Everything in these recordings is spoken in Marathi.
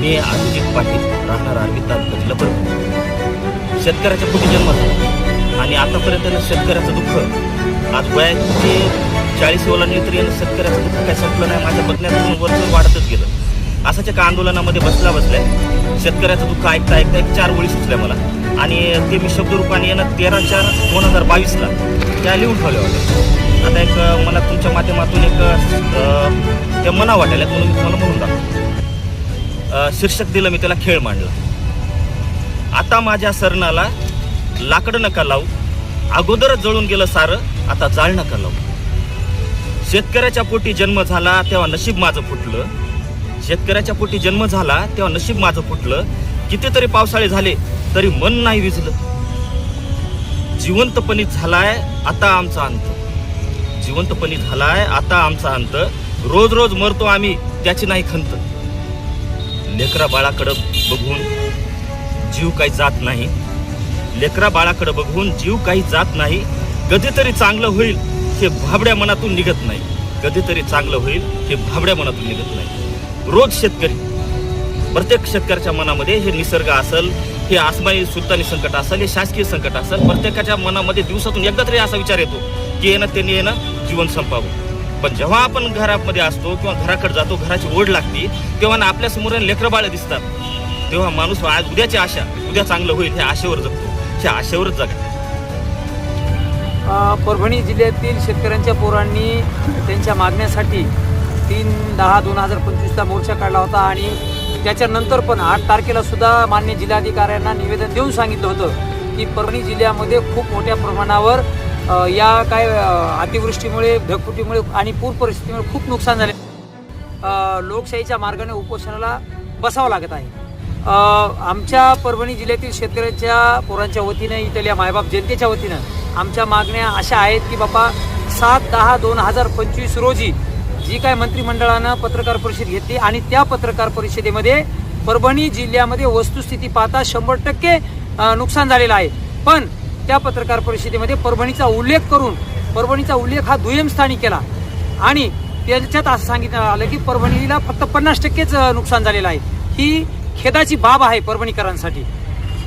मी अभिजित पाटील राहणार आर्वी तालुका जिल्हा परभणी शेतकऱ्याच्या पोटी जन्म झाला. आणि आतापर्यंत शेतकऱ्याचं दुःख आज वयाचे चाळीस ओलांडली तरी यानं शेतकऱ्याचं दुःख काय संपलं नाही माझ्या बघण्यातून वरचर वाढतच गेलं. असंच एका आंदोलनामध्ये बसला बसल्या? शेतकऱ्याचं दुःख ऐकता ऐकता एक चार ओळी सुचल्या मला. आणि ते मी शब्दरूपाने यानं तेरा चार दोन हजार बावीसला त्या लिहून ठेवल्या होत्या. आता एक मला तुमच्या माध्यमातून एक त्या मना वाटायला म्हणून मी तुम्हाला म्हणून दाखवतो शीर्षक दिलं मी त्याला खेळ मांडला. आता माझ्या सरणाला लाकडं नका लावू. अगोदरच जळून गेलं सारं आता जाळ नका लावू. शेतकऱ्याच्या पोटी जन्म झाला तेव्हा नशीब माझं फुटलं. शेतकऱ्याच्या पोटी जन्म झाला तेव्हा नशीब माझं फुटलं. कितीतरी पावसाळे झाले तरी मन नाही विझलं जिवंतपणी झालाय आता आमचा अंत. जिवंतपणी झालाय आता आमचा अंत. रोज रोज मरतो आम्ही त्याची नाही खंत. लेकरा बाळाकडं बघून जीव काही जात नाही. लेकरा बाळाकडं बघून जीव काही जात नाही. कधीतरी चांगलं होईल हे भाबड्या मनातून निघत नाही. कधीतरी चांगलं होईल हे भाबड्या मनातून निघत नाही. रोज शेतकरी प्रत्येक शेतकऱ्याच्या मनामध्ये हे निसर्ग असेल हे आसमानी सुलतानी संकट असेल हे शासकीय संकट असेल प्रत्येकाच्या मनामध्ये दिवसातून एकदा तरी असा विचार येतो की येणं त्यांनी येणं जीवन संपावं. पण जेव्हा आपण घरामध्ये असतो किंवा घराकडे जातो घराची ओढ लागते तेव्हा ना आपल्यासमोर लेकरं बाळं दिसतात. तेव्हा माणूस आज उद्याची आशा उद्या चांगलं होईल ह्या आशेवर जगतो. ह्या आशेवरच जगा परभणी जिल्ह्यातील शेतकऱ्यांच्या पोरांनी त्यांच्या मागण्यासाठी तीन दहा दोन हजार पंचवीसचा मोर्चा काढला होता आणि त्याच्यानंतर पण आठ तारखेला सुद्धा मान्य जिल्हाधिकाऱ्यांना निवेदन देऊन सांगितलं होतं की परभणी जिल्ह्यामध्ये खूप मोठ्या प्रमाणावर या काय अतिवृष्टीमुळे ढगफुटीमुळे आणि पूर परिस्थितीमुळे खूप नुकसान झाले. लोकशाहीच्या मार्गाने उपोषणाला बसावं लागत आहे. आमच्या परभणी जिल्ह्यातील शेतकऱ्यांच्या पोरांच्या वतीनं इथल्या मायबाप जनतेच्या वतीनं आमच्या मागण्या अशा आहेत की बाबा सात दहा दोन हजार पंचवीस रोजी जी काय मंत्रिमंडळानं पत्रकार परिषद घेतली आणि त्या पत्रकार परिषदेमध्ये परभणी जिल्ह्यामध्ये वस्तुस्थिती पाहता शंभर टक्के नुकसान झालेलं आहे. पण त्या पत्रकार परिषदेमध्ये परभणीचा उल्लेख करून परभणीचा उल्लेख हा दुय्यम स्थानी केला. आणि त्याच्यात असं सांगितलं आलं की परभणीला फक्त पन्नास टक्केच नुकसान झालेलं आहे. ही खेदाची बाब आहे परभणीकरांसाठी.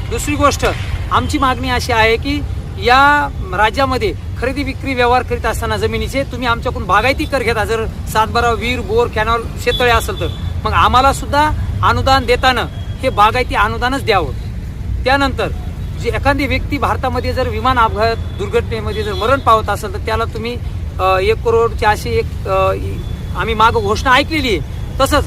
दुसरी गोष्ट आमची मागणी अशी आहे की या राज्यामध्ये खरेदी विक्री व्यवहार करीत असताना जमिनीचे तुम्ही आमच्याकडून बागायती कर घेता. जर सातबारा वीर बोर कॅनॉल शेततळे असेल तर. मग आम्हाला सुद्धा अनुदान देताना हे बागायती अनुदानच द्यावं. त्यानंतर जी एखादी व्यक्ती भारतामध्ये जर विमान अपघात दुर्घटनेमध्ये जर मरण पावत असेल तर त्याला तुम्ही एक करोडच्या अशी एक आम्ही माग घोषणा ऐकलेली आहे. तसंच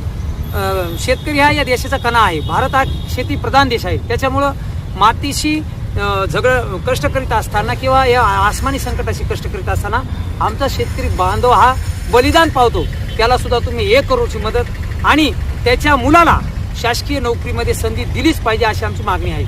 शेतकरी हा या देशाचा कणा आहे. भारत हा शेती प्रधान देश आहे. त्याच्यामुळं मातीशी झगडं झगड कष्ट करीत असताना किंवा या आसमानी संकटाशी कष्ट करीत असताना आमचा शेतकरी बांधव हा बलिदान पावतो. त्याला सुद्धा तुम्ही एक करोडची मदत आणि त्याच्या मुलाला शासकीय नोकरीमध्ये संधी दिलीच पाहिजे अशी आमची मागणी आहे.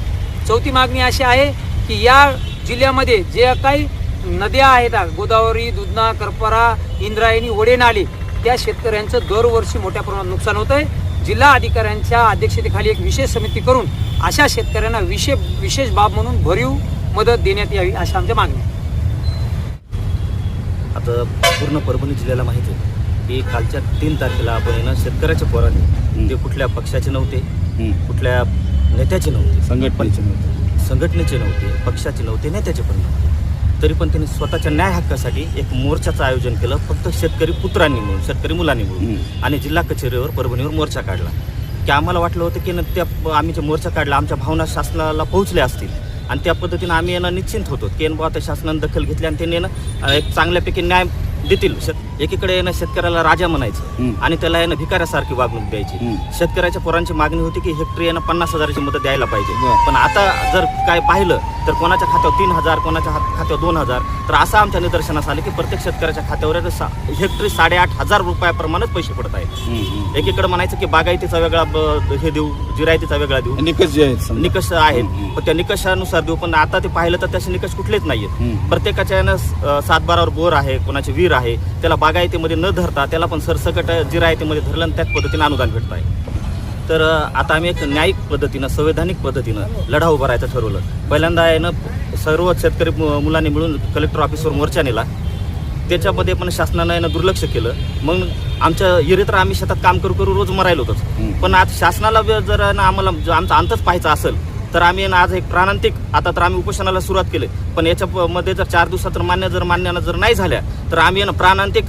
चौथी मागणी अशी आहे की या जिल्ह्यामध्ये जे काही नद्या आहेत गोदावरी दुधना करपरा इंद्रायणी वडे नाले त्या शेतकऱ्यांचं दरवर्षी मोठ्या प्रमाणात नुकसान होत आहे जिल्हा अधिकाऱ्यांच्या अध्यक्षतेखाली एक विशेष समिती करून अशा शेतकऱ्यांना विशेष विशेष बाब म्हणून भरीव मदत देण्यात यावी अशा आमच्या मागणी आहे. आता पूर्ण परभणी जिल्ह्याला माहिती आहे की कालच्या तीन तारखेला आपण शेतकऱ्याच्या पोराने ते कुठल्या पक्षाचे नव्हते कुठल्या नेत्याचे नव्हते. संघटनेचे नव्हते. संघटनेचे नव्हते पक्षाचे नव्हते नेत्याचे पण नव्हते. तरी पण त्यांनी स्वतःच्या न्याय हक्कासाठी एक मोर्चाचं आयोजन केलं. फक्त शेतकरी पुत्रांनी मिळून शेतकरी मुलांनी मिळून. आणि जिल्हा कचेरीवर परभणीवर मोर्चा काढला. की आम्हाला वाटलं होतं की न त्या आम्ही जे मोर्चा काढला आमच्या भावना शासनाला पोहोचल्या असतील. आणि त्या पद्धतीनं आम्ही यांना निश्चिंत होतो. की बुवा आता शासनानं दखल घेतली आणि त्यांनी एक चांगल्यापैकी न्याय देतील शेत एकीकडे येणं शेतकऱ्याला राजा म्हणायचं. आणि त्याला यानं भिकाऱ्यासारखी वागणूक द्यायची. शेतकऱ्याच्या पोरांची मागणी होती की हेक्टरी यांना पन्नास हजाराची मदत द्यायला पाहिजे. पण आता जर काय पाहिलं तर कोणाच्या खात्यावर तीन हजार कोणाच्या खात्यावर दोन हजार तर असं आमच्या निदर्शनास आलं की प्रत्येक शेतकऱ्याच्या खात्यावर सा- हेक्टरी साडेआठ हजार रुपयाप्रमाणेच पैसे पडत आहेत एकीकडे म्हणायचं की बागायतीचा वेगळा हे देऊ जिरायतीचा वेगळा देऊ निकष जे आहेत. निकष आहेत. पण त्या निकषानुसार देऊ पण आता ते पाहिलं तर तसे निकष कुठलेच नाहीयेत हम्म. प्रत्येकाच्या सातबारावर बोर आहे कोणाचे वीर आहे. त्याला बागायतीमध्ये न धरता त्याला पण सरसकट जिरायतीमध्ये धरलं आणि त्याच पद्धतीने अनुदान भेटत आहे. तर आता आम्ही एक न्यायिक पद्धतीनं संवैधानिक पद्धतीनं लढा उभारायचं ठरवलं. पहिल्यांदा आहे ना सर्व शेतकरी मुलांनी मिळून कलेक्टर ऑफिसवर मोर्चा नेला. त्याच्यामध्ये पण शासनानं यानं दुर्लक्ष केलं. मग आमच्या येरे तर आम्ही शेतात काम करू करू रोज मरायला होतोच. पण आज शासनाला जर ना आम्हाला आमचा अंतच पाहायचा असेल तर आम्ही ना आज एक प्राणांतिक आता तर आम्ही उपोषणाला सुरुवात केली. पण याच्या प- मध्ये जर चार दिवसात मान्य जर मान्य जर नाही झाल्या तर आम्ही ना प्राणांतिक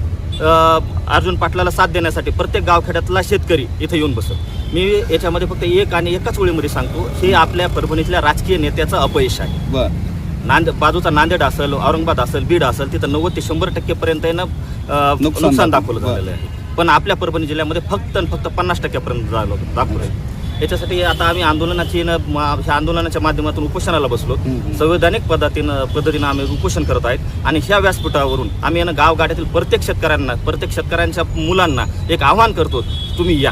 अर्जुन पाटलाला साथ देण्यासाठी प्रत्येक गावखेड्यातला शेतकरी इथं येऊन बसत. मी याच्यामध्ये फक्त एक आणि एकाच वेळीमध्ये सांगतो हे आपल्या परभणीतल्या राजकीय नेत्याचं अपयश आहे. बर. नांद बाजूचा नांदेड असेल औरंगाबाद असेल बीड असेल तिथं नव्वद ते शंभर टक्केपर्यंत ना अं, नुकसान दाखवलं. झालेलं आहे. पण आपल्या परभणी जिल्ह्यामध्ये फक्त आणि फक्त पन्नास टक्क्यापर्यंत दाखवलं आहे. याच्यासाठी आता आम्ही आंदोलनाची न- मा- ह्या आंदोलनाच्या माध्यमातून उपोषणाला बसलो. संवैधानिक पद्धतीनं पद्धतीनं आम्ही उपोषण करत आहेत. आणि ह्या व्यासपीठावरून आम्ही ना गावगाड्यातील प्रत्येक शेतकऱ्यांना प्रत्येक शेतकऱ्यांच्या मुलांना एक आव्हान करतो तुम्ही या.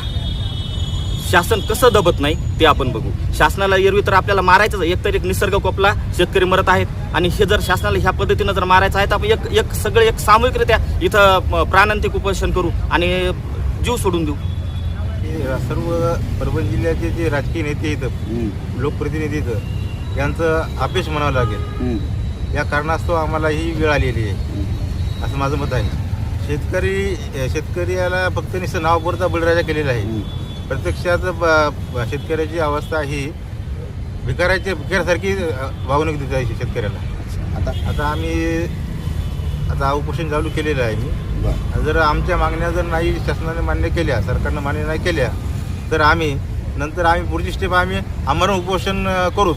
शासन कसं दबत नाही ते आपण बघू. शासनाला एरवी तर आपल्याला मारायचं एकतर एक निसर्ग कोपला शेतकरी मरत आहेत. आणि हे जर शासनाला ह्या पद्धतीनं जर मारायचं आहे तर आपण एक एक सगळे एक सामूहिकरित्या इथं म, प्राणांतिक उपोषण करू आणि जीव सोडून देऊ. सर्व परभणी जिल्ह्याचे जे राजकीय नेते इथं हम्म. लोकप्रतिनिधी इथं यांचं अपेश म्हणावं लागेल. या कारणास्तव आम्हाला ही वेळ आलेली आहे. असं माझं मत आहे शेतकरी शेतकरी याला फक्त नुसतं नावपुरता बळीराजा केलेला आहे. प्रत्यक्षात शेतकऱ्याची अवस्था ही भिकाराच्या भिकारासारखी वागणूक देत आहे शेतकऱ्याला आता आता आम्ही आता उपोषण चालू केलेलं आहे मी. जर आमच्या मागण्या जर नाही शासनाने मान्य केल्या सरकारनं मान्य नाही केल्या तर आम्ही नंतर आम्ही पुढची स्टेप आम्ही आमरण उपोषण अ, करू.